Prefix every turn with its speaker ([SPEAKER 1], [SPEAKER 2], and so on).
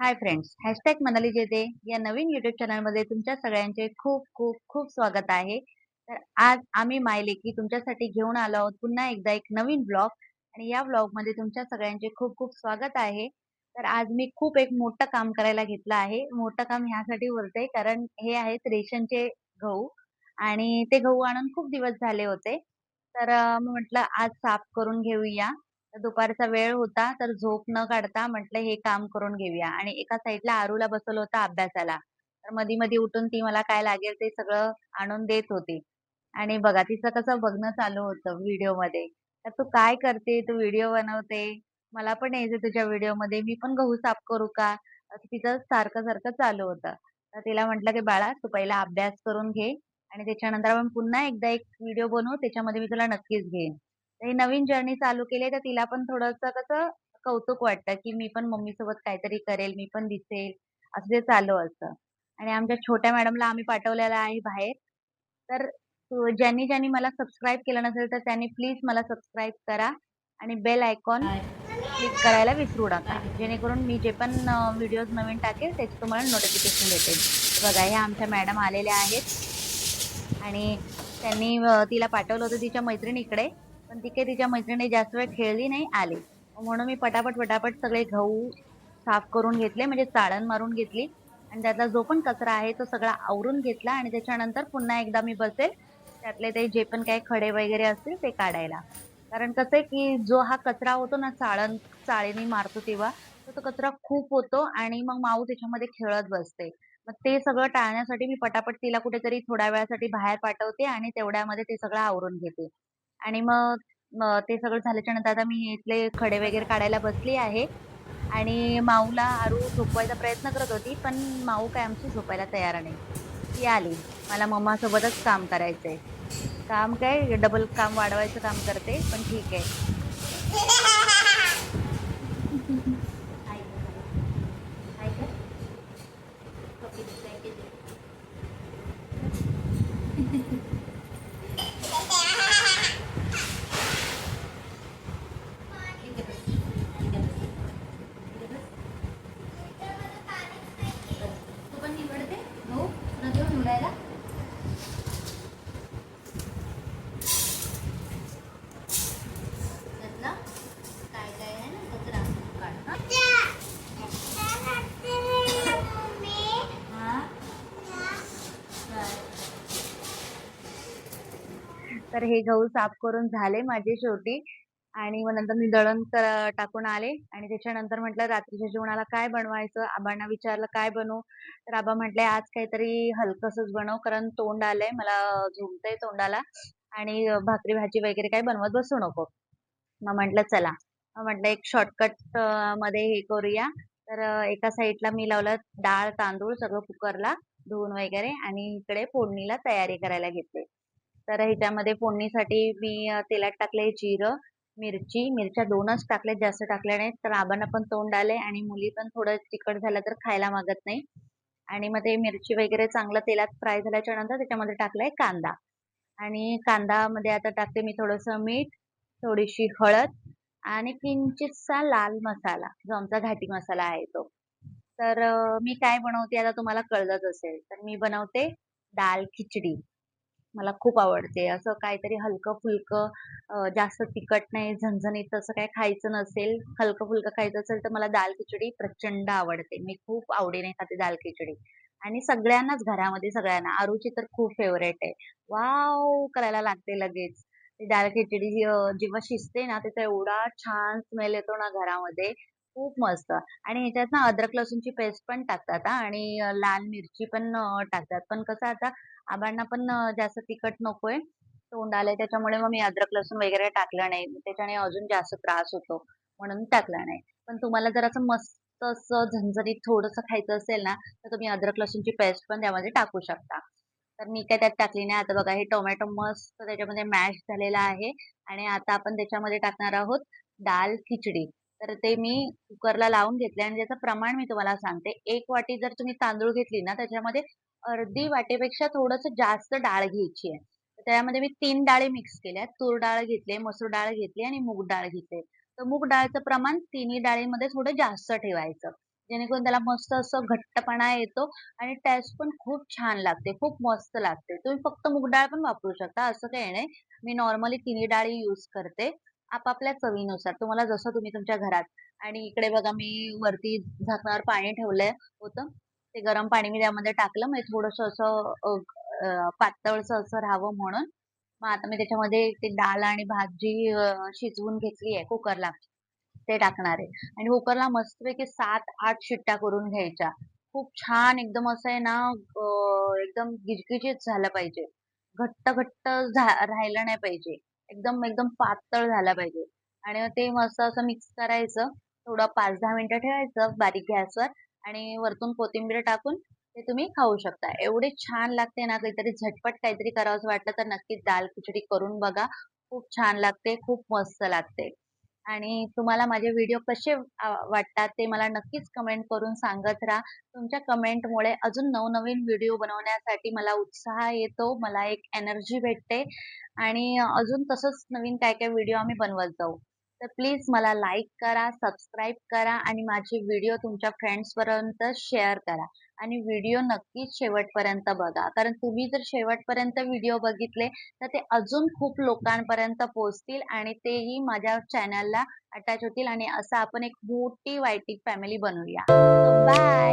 [SPEAKER 1] Hi friends hashtag Manali जेते या नवीन YouTube चॅनलमध्ये तुमच्या सगळ्यांचे खूप खूप खूप स्वागत आहे. तर आज आम्ही मायलेकी तुमच्यासाठी घेऊन आलो आहोत पुन्हा एकदा एक नवीन ब्लॉग आणि या ब्लॉगमध्ये तुमच्या सगळ्यांचे खूप खूप स्वागत आहे. तर आज मी खूप एक मोठं काम करायला घेतलं आहे. मोठं काम ह्यासाठी बोलते कारण हे आहेत रेशनचे गहू आणि ते गहू आणून खूप दिवस झाले होते. तर मी म्हटलं आज साफ करून घेऊया. दुपारचा वेळ होता तर झोप न काढता म्हटलं हे काम करून घेऊया. आणि एका साईडला आरूला बसवलं होतं अभ्यासाला. तर मधी मधी उठून ती मला काय लागेल ते सगळं आणून देत होती. आणि बघा तिचं कसं बघणं चालू होतं व्हिडिओमध्ये तर तू काय करते? तू व्हिडिओ बनवते? मला पण यायचं तुझ्या व्हिडिओमध्ये मी पण गहू साफ करू का? तिचं सारखं सारखं चालू होतं. तर तिला म्हटलं की बाळा तू पहिला अभ्यास करून घे आणि त्याच्यानंतर आपण पुन्हा एकदा एक व्हिडिओ बनवू. त्याच्यामध्ये मी तुला नक्कीच घेईन. ही नवीन जर्नी चालू केली तर तिला पण थोडंसं कसं कौतुक वाटतं की मी पण मम्मी सोबत काहीतरी करेल मी पण दिसेल असं ते चालू असतं. आणि आमच्या छोट्या मॅडमला आम्ही पाठवलेलं आहे बाहेर. तर तू- ज्यांनी ज्यांनी मला सबस्क्राईब केलं नसेल तर त्यांनी प्लीज मला सबस्क्राईब करा आणि बेल आयकॉन क्लिक करायला विसरू नका. जेणेकरून मी जे पण व्हिडिओज नवीन टाकेल त्याचे तुम्हाला नोटिफिकेशन भेटेल. बघा ह्या आमच्या मॅडम आलेल्या आहेत. आणि त्यांनी तिला पाठवलं होतं तिच्या मैत्रिणीकडे. पण ती काही तिच्या मैत्रिणी जास्त वेळ खेळली नाही आली. म्हणून मी पटापट पटापट सगळे गहू साफ करून घेतले म्हणजे चाळण मारून घेतली. आणि त्यातला जो पण कचरा आहे तो सगळा आवरून घेतला आणि त्याच्यानंतर पुन्हा एकदा मी बसेल. त्यातले ते जे पण काही खडे वगैरे असतील ते काढायला. कारण कसं आहे की जो हा कचरा होतो ना चाळण चाळीने मारतो तेव्हा तर तो कचरा खूप होतो आणि मग माऊ त्याच्यामध्ये खेळत बसते. मग ते सगळं टाळण्यासाठी मी पटापट तिला कुठेतरी थोड्या वेळासाठी बाहेर पाठवते आणि तेवढ्यामध्ये ते सगळं आवरून घेते. आणि मग मग ते सगळं झाल्याच्यानंतर आता मी इथले खडे वगैरे काढायला बसली आहे. आणि माऊला आरू झोपवायचा प्रयत्न करत होती पण माऊ काय आमची झोपायला तयार नाही. ती आली. मला मम्मासोबतच काम करायचं आहे काम काय? डबल काम वाढवायचं काम करते पण ठीक आहे तू पण निवडते भाऊ तुला देऊ निवडायला त्यातला काय काय आहे ना कचरा काढ हा? हा काय? तर हे गहू साफ करून झाले माझे शेवटी. आणि मग नंतर मी दळण टाकून आले. आणि त्याच्यानंतर म्हटलं रात्रीच्या जेवणाला काय बनवायचं? आबांना विचारलं काय बनवू? तर आबा म्हटले आज काहीतरी हलकसच बनव कारण तोंड आलंय. मला झुमतंय तोंडाला. आणि भाकरी भाजी वगैरे काही बनवत बसू नको. मग म्हटलं चला. मग म्हटलं एक शॉर्टकटमध्ये हे करूया. तर एका साईडला मी लावलं डाळ तांदूळ सगळं कुकरला धुवून वगैरे. आणि इकडे फोडणीला तयारी करायला घेतली. तर ह्याच्यामध्ये फोडणीसाठी मी तेलात टाकले जिरं मिरची मिरच्या दोनच टाकल्यात जास्त टाकल्या नाहीत. तर आबांना पण तोंड आलंय आणि मुली पण थोडं तिखट झालं तर खायला मागत नाही. आणि मग ते मिरची वगैरे चांगलं तेलात फ्राय झाल्याच्यानंतर त्याच्यामध्ये टाकलाय कांदा. आणि कांदामध्ये आता टाकते मी थोडंसं मीठ थोडीशी हळद आणि किंचितसा लाल मसाला जो आमचा घाटी मसाला आहे तो. तर मी काय बनवते आता तुम्हाला कळलंच असेल. तर मी बनवते दाल खिचडी. मला खूप आवडते. असं काहीतरी हलकं फुलकं जास्त तिखट नाही झणझणीत असं काही खायचं नसेल हलकं फुलकं खायचं असेल तर मला दाल खिचडी प्रचंड आवडते. मी खूप आवडीने खाते दाल खिचडी. आणि सगळ्यांनाच घरामध्ये सगळ्यांना आरूची तर खूप फेवरेट आहे. वाव! करायला लागते लगेच. ती खिचडी जेव्हा शिजते ना त्याचा एवढा छान स्मेल येतो ना घरामध्ये. खूप मस्त. आणि ह्याच्यात ना अद्रक लसूणची पेस्ट पण टाकतात आणि लाल मिरची पण टाकतात. पण कसं आता आबांना पण जास्त तिखट नकोय. तोंड आलंय त्याच्यामुळे मग मी अद्रक लसूण वगैरे टाकलं नाही. त्याच्याने अजून जास्त त्रास होतो म्हणून टाकला नाही. पण तुम्हाला जर असं मस्त असं झणझणीत थोडंसं खायचं असेल ना तर तुम्ही अद्रक लसूणची पेस्ट पण त्यामध्ये टाकू शकता. तर मी काय त्यात टाकली नाही. आता बघा हे टोमॅटो मस्त त्याच्यामध्ये मॅश झालेला आहे. आणि आता आपण त्याच्यामध्ये टाकणार आहोत दाल खिचडी. तर ते मी कुकरला लावून घेतले आणि त्याचं प्रमाण मी तुम्हाला सांगते. एक वाटी जर तुम्ही तांदूळ घेतली ना त्याच्यामध्ये अर्धी वाटेपेक्षा थोडस जास्त डाळ घ्यायची आहे त्यामध्ये मी तीन डाळी मिक्स केल्या तूर डाळ घेतली मसूर डाळ घेतली आणि मूग डाळ घेतली तर मूग डाळचं प्रमाण तिन्ही डाळीमध्ये थोडं जास्त ठेवायचं जेणेकरून त्याला मस्त असं घट्टपणा येतो आणि टेस्ट पण खूप छान लागते. खूप मस्त लागते. तुम्ही फक्त मूग डाळ पण वापरू शकता, असं काही नाही. मी नॉर्मली तिन्ही डाळी यूज करते. आपापल्या चवीनुसार तुम्हाला जसं तुम्ही तुमच्या घरात आणि इकडे बघा मी वरती झाकणावर पाणी ठेवलंय होतं. ते गरम पाणी मी त्यामध्ये टाकलं. म्हणजे थोडस असं अ, पातळसं असं राहावं म्हणून. मग आता मी त्याच्यामध्ये ते डाळ आणि भाजी जी शिजवून घेतली आहे कुकरला, ते टाकणार आहे. आणि कुकरला मस्तपैकी 7-8 शिट्ट्या करून घ्यायच्या. खूप छान एकदम असं आहे ना एकदम गिजगिजीत झालं पाहिजे. घट्ट-घट्ट झा राहिलं नाही पाहिजे. एकदम, एकदम पातळ झाला पाहिजे. आणि मग ते मस्त असं मिक्स करायचं. थोडं 5-10 मिनिटं ठेवायचं बारीक गॅसवर आणि वरतून कोथिंबीर टाकून ते तुम्ही खाऊ शकता. एवढे छान लागते ना, काहीतरी झटपट काहीतरी करावं वाटलं तर नक्कीच दाल खिचडी करून बघा. खूप छान लागते, खूप मस्त लागते. आणि तुम्हाला माझे व्हिडिओ कसे वाटतात ते मला नक्कीच कमेंट करून सांगत राहा. तुमच्या कमेंटमुळे अजून नवनवीन व्हिडिओ बनवण्यासाठी मला उत्साह येतो, मला एक एनर्जी भेटते आणि अजून तसंच नवीन काय-काय व्हिडिओ आम्ही बनवत जाऊ. तर प्लीज मला लाईक करा, सबस्क्राईब करा आणि माझे व्हिडिओ तुमच्या फ्रेंड्सपर्यंत शेअर करा. आणि व्हिडिओ नक्कीच शेवटपर्यंत बघा. कारण तुम्ही जर शेवटपर्यंत व्हिडिओ बघितले, तर ते अजून खूप लोकांपर्यंत पोहोचतील आणि तेही माझ्या चॅनलला अटॅच होतील आणि असं आपण एक मोठी वायटिक फॅमिली बनवूया. बाय.